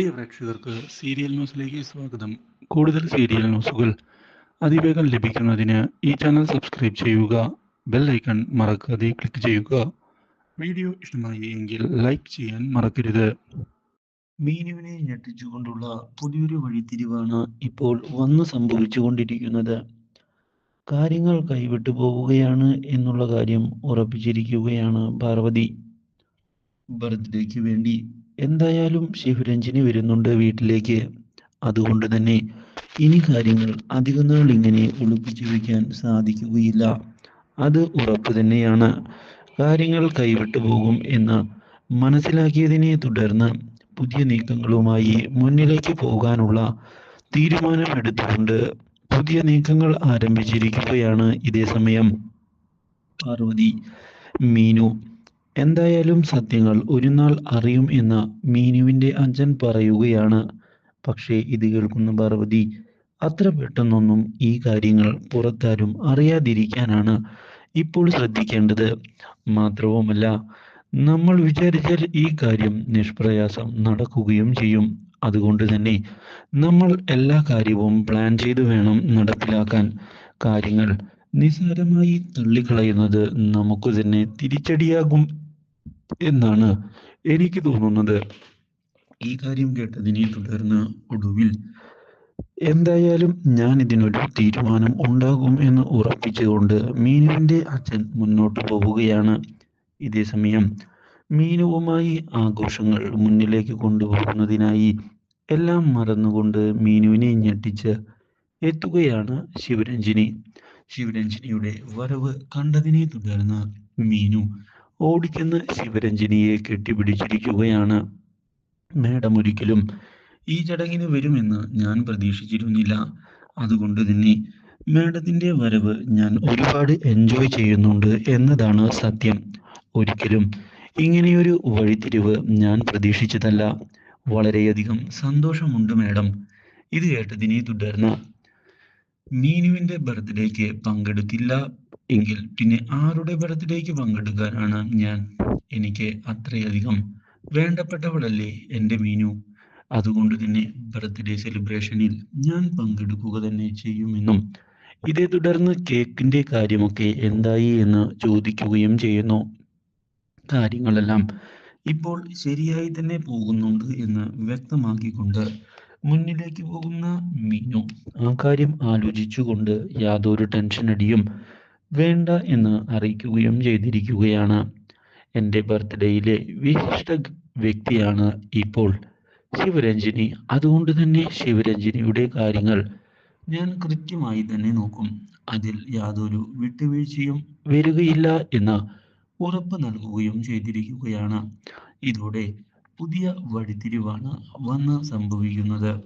പ്രിയ പ്രേക്ഷകർക്ക് സീരിയൽ ന്യൂസിലേക്ക് സ്വാഗതം. കൂടുതൽ സീരിയൽ ന്യൂസുകൾ അതിവേഗം ലഭിക്കുന്നതിന് ഈ ചാനൽ സബ്സ്ക്രൈബ് ചെയ്യുക ബെൽ ഐക്കൺ മറക്കാതെ ക്ലിക്ക് ചെയ്യുക. വീഡിയോ ഇഷ്ടമായി എങ്കിൽ ലൈക്ക് ചെയ്യാൻ മറക്കരുത്. മീനുവിനെ ഞെട്ടിച്ചുകൊണ്ടുള്ള പുതിയൊരു വഴിത്തിരിവാണ് ഇപ്പോൾ വന്നു സംഭവിച്ചുകൊണ്ടിരിക്കുന്നത്. കാര്യങ്ങൾ കൈവിട്ടു പോവുകയാണ് എന്നുള്ള കാര്യം ഉറപ്പിച്ചിരിക്കുകയാണ് പാർവതി. ബർത്ത്ഡേക്ക് വേണ്ടി എന്തായാലും ശിവരഞ്ജിനി വരുന്നുണ്ട് വീട്ടിലേക്ക്. അതുകൊണ്ട് തന്നെ ഇനി കാര്യങ്ങൾ അധിക നാൾ ഇങ്ങനെ ഒളിപ്പിച്ചു വെക്കാൻ സാധിക്കുകയില്ല. അത് ഉറപ്പ് തന്നെയാണ്. കാര്യങ്ങൾ കൈവിട്ടു പോകും എന്ന് മനസ്സിലാക്കിയതിനെ തുടർന്ന് പുതിയ നീക്കങ്ങളുമായി മുന്നിലേക്ക് പോകാനുള്ള തീരുമാനമെടുത്തുകൊണ്ട് പുതിയ നീക്കങ്ങൾ ആരംഭിച്ചിരിക്കുകയാണ് ഇതേ സമയം. പാർവതി മീനു എന്തായാലും സത്യങ്ങൾ ഒരു നാൾ അറിയും എന്ന് മീനുവിന്റെ അച്ഛൻ പറയുകയാണ്. പക്ഷേ ഇത് കേൾക്കുന്ന പാർവതി അത്ര പെട്ടെന്നൊന്നും ഈ കാര്യങ്ങൾ പുറത്താരും അറിയാതിരിക്കാനാണ് ഇപ്പോൾ ശ്രദ്ധിക്കേണ്ടത്. മാത്രവുമല്ല നമ്മൾ വിചാരിച്ചാൽ ഈ കാര്യം നിഷ്പ്രയാസം നടക്കുകയും ചെയ്യും. അതുകൊണ്ട് തന്നെ നമ്മൾ എല്ലാ കാര്യവും പ്ലാൻ ചെയ്തു വേണം നടപ്പിലാക്കാൻ. കാര്യങ്ങൾ നിസ്സാരമായി തള്ളിക്കളയുന്നത് നമുക്ക് തന്നെ തിരിച്ചടിയാകും എന്നാണ് എനിക്ക് തോന്നുന്നത്. ഈ കാര്യം കേട്ടതിനെ തുടർന്ന് ഒടുവിൽ എന്തായാലും ഞാൻ ഇതിനൊരു തീരുമാനം ഉണ്ടാകും എന്ന് ഉറപ്പിച്ചുകൊണ്ട് മീനുവിന്റെ അച്ഛൻ മുന്നോട്ട് പോവുകയാണ്. ഇതേ സമയം മീനുവുമായി ആഘോഷങ്ങൾ മുന്നിലേക്ക് കൊണ്ടുപോകുന്നതിനായി എല്ലാം മറന്നുകൊണ്ട് മീനുവിനെ ഞെട്ടിച്ച് എത്തുകയാണ് ശിവരഞ്ജിനി. ശിവരഞ്ജിനിയുടെ വരവ് കണ്ടതിനെ തുടർന്ന് മീനു ഓടിക്കുന്ന ശിവരഞ്ജിനിയെ കെട്ടിപ്പിടിച്ചിരിക്കുകയാണ്. മേഡം ഒരിക്കലും ഈ ചടങ്ങിന് വരുമെന്ന് ഞാൻ പ്രതീക്ഷിച്ചിരുന്നില്ല. അതുകൊണ്ട് തന്നെ മാഡത്തിന്റെ വരവ് ഞാൻ ഒരുപാട് എൻജോയ് ചെയ്യുന്നുണ്ട് എന്നതാണ് സത്യം. ഒരിക്കലും ഇങ്ങനെയൊരു വഴിത്തിരിവ് ഞാൻ പ്രതീക്ഷിച്ചതല്ല. വളരെയധികം സന്തോഷമുണ്ട് മേഡം ഇത് കേട്ടതിനെ തുടർന്ന് മീനുവിന്റെ ബർത്ത്ഡേക്ക് പങ്കെടുത്തില്ല എങ്കിൽ പിന്നെ ആരുടെ ബർത്ത്ഡേക്ക് പങ്കെടുക്കാനാണ് ഞാൻ? എനിക്ക് അത്രയധികം വേണ്ടപ്പെട്ടവളല്ലേ എന്റെ മീനു. അതുകൊണ്ട് തന്നെ ബർത്ത്ഡേ സെലിബ്രേഷനിൽ ഞാൻ പങ്കെടുക്കുക തന്നെ ചെയ്യുമെന്നും ഇതേ തുടർന്ന് കേക്കിന്റെ കാര്യമൊക്കെ എന്തായി എന്ന് ചോദിക്കുകയും ചെയ്യുന്നു. കാര്യങ്ങളെല്ലാം ഇപ്പോൾ ശരിയായി തന്നെ പോകുന്നുണ്ട് എന്ന് വ്യക്തമാക്കിക്കൊണ്ട് മുന്നിലേക്ക് പോകുന്ന മീനു ആ കാര്യം ആലോചിച്ചുകൊണ്ട് യാതൊരു ടെൻഷൻ അടിയും വേണ്ട എന്ന് അറിയിക്കുകയും ചെയ്തിരിക്കുകയാണ്. എന്റെ ബർത്ത്ഡേയിലെ വിശിഷ്ട വ്യക്തിയാണ് ഇപ്പോൾ ശിവരഞ്ജിനി. അതുകൊണ്ട് തന്നെ ശിവരഞ്ജിനിയുടെ കാര്യങ്ങൾ ഞാൻ കൃത്യമായി തന്നെ നോക്കും. അതിൽ യാതൊരു വിട്ടുവീഴ്ചയും വരികയില്ല എന്ന് ഉറപ്പ് നൽകുകയും ചെയ്തിരിക്കുകയാണ്. ഇതോടെ പുതിയ വഴിത്തിരിവാണ് വന്ന് സംഭവിക്കുന്നത്.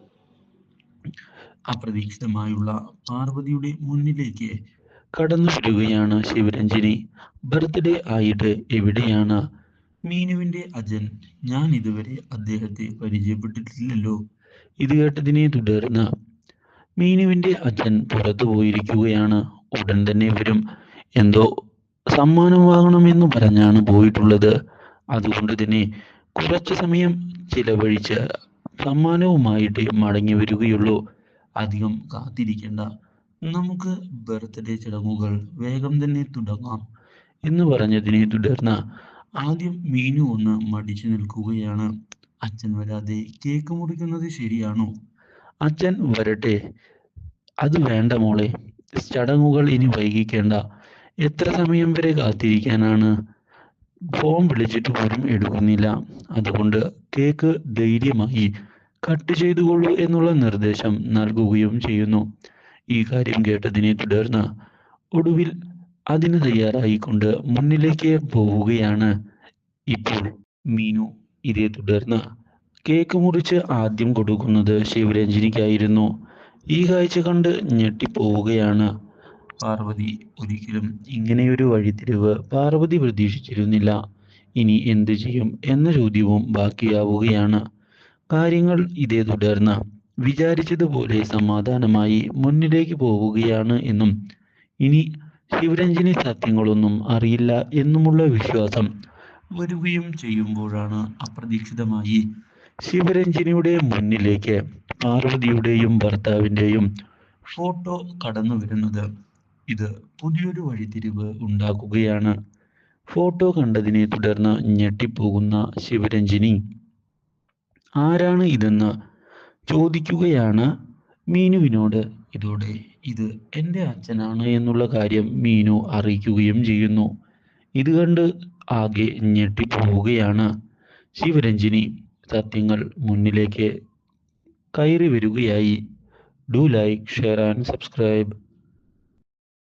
അപ്രതീക്ഷിതമായുള്ള പാർവതിയുടെ മുന്നിലേക്ക് കടന്നു വരികയാണ് ശിവരഞ്ജിനി. ബർത്ത്ഡേ ആയിട്ട് എവിടെയാണ്? മീനുവിന്റെ അജൻ ഞാൻ ഇതുവരെ അദ്ദേഹത്തെ പരിചയപ്പെട്ടിട്ടില്ലല്ലോ. ഇത് കേട്ടതിനെ തുടർന്ന് മീനുവിന്റെ അച്ഛൻ പുറത്തു പോയിരിക്കുകയാണ്. ഉടൻ തന്നെ വരും. എന്തോ സമ്മാനം വാങ്ങണമെന്ന് പറഞ്ഞാണ് പോയിട്ടുള്ളത്. അതുകൊണ്ട് തന്നെ കുറച്ച് സമയം ചിലവഴിച്ച് സമ്മാനവുമായിട്ട് മടങ്ങി വരികയുള്ളൂ. അധികം കാത്തിരിക്കേണ്ട. നമുക്ക് ബർത്ത്ഡേ ചടങ്ങുകൾ വേഗം തന്നെ തുടങ്ങാം എന്ന് പറഞ്ഞതിനെ തുടർന്ന് ആദ്യം മീനു ഒന്ന് മടിച്ചു നിൽക്കുകയാണ്. അച്ഛൻ വരാതെ കേക്ക് മുറിക്കുന്നത് ശരിയാണോ? അച്ഛൻ വരട്ടെ. അത് വേണ്ട മോളെ. ചടങ്ങുകൾ ഇനി വൈകിക്കേണ്ട. എത്ര സമയം വരെ കാത്തിരിക്കാനാണ്? ഫോൺ വിളിച്ചിട്ട് പോലും എടുക്കുന്നില്ല. അതുകൊണ്ട് കേക്ക് ധൈര്യമായി കട്ട് ചെയ്തുകൊള്ളൂ എന്നുള്ള നിർദ്ദേശം നൽകുകയും ചെയ്യുന്നു. ഈ കാര്യം കേട്ടതിനെ തുടർന്ന് ഒടുവിൽ അതിന് തയ്യാറായിക്കൊണ്ട് മുന്നിലേക്ക് പോവുകയാണ്. ഇപ്പോൾ മീനു ഇതേ തുടർന്ന് കേക്ക് മുറിച്ച് ആദ്യം കൊടുക്കുന്നത് ശിവരഞ്ജിനിക്കായിരുന്നു. ഈ കാഴ്ച കണ്ട് ഞെട്ടിപ്പോവുകയാണ്. പാർവതി ഒരിക്കലും ഇങ്ങനെയൊരു വഴിത്തിരിവ് പാർവതി പ്രതീക്ഷിച്ചിരുന്നില്ല. ഇനി എന്ത് ചെയ്യും എന്ന ചോദ്യവും ബാക്കിയാവുകയാണ്. കാര്യങ്ങൾ ഇതേ തുടർന്ന്. വിചാരിച്ചതുപോലെ സമാധാനമായി മുന്നിലേക്ക് പോവുകയാണ് എന്നും ഇനി ശിവരഞ്ജിനി സത്യങ്ങളൊന്നും അറിയില്ല എന്നുമുള്ള വിശ്വാസം വരികയും ചെയ്യുമ്പോഴാണ് അപ്രതീക്ഷിതമായി ശിവരഞ്ജിനിയുടെ മുന്നിലേക്ക് പാർവതിയുടെയും ഭർത്താവിന്റെയും ഫോട്ടോ കടന്നു വരുന്നത് ഇത് പുതിയൊരു വഴിതിരിവ് ഉണ്ടാക്കുകയാണ്. ഫോട്ടോ കണ്ടതിനെ തുടർന്ന് ഞെട്ടിപ്പോകുന്ന ശിവരഞ്ജിനി. ആരാണ് ഇതെന്ന് ചോദിക്കുകയാണ് മീനുവിനോട്. ഇതോടെ ഇത് എന്റെ അച്ഛനാണ് എന്നുള്ള കാര്യം മീനു അറിയിക്കുകയും ചെയ്യുന്നു. ഇത് കണ്ട് ആകെ ഞെട്ടിപ്പോവുകയാണ്. ശിവരഞ്ജിനി സത്യങ്ങൾ മുന്നിലേക്ക് കയറി വരികയായി. Do like share and subscribe.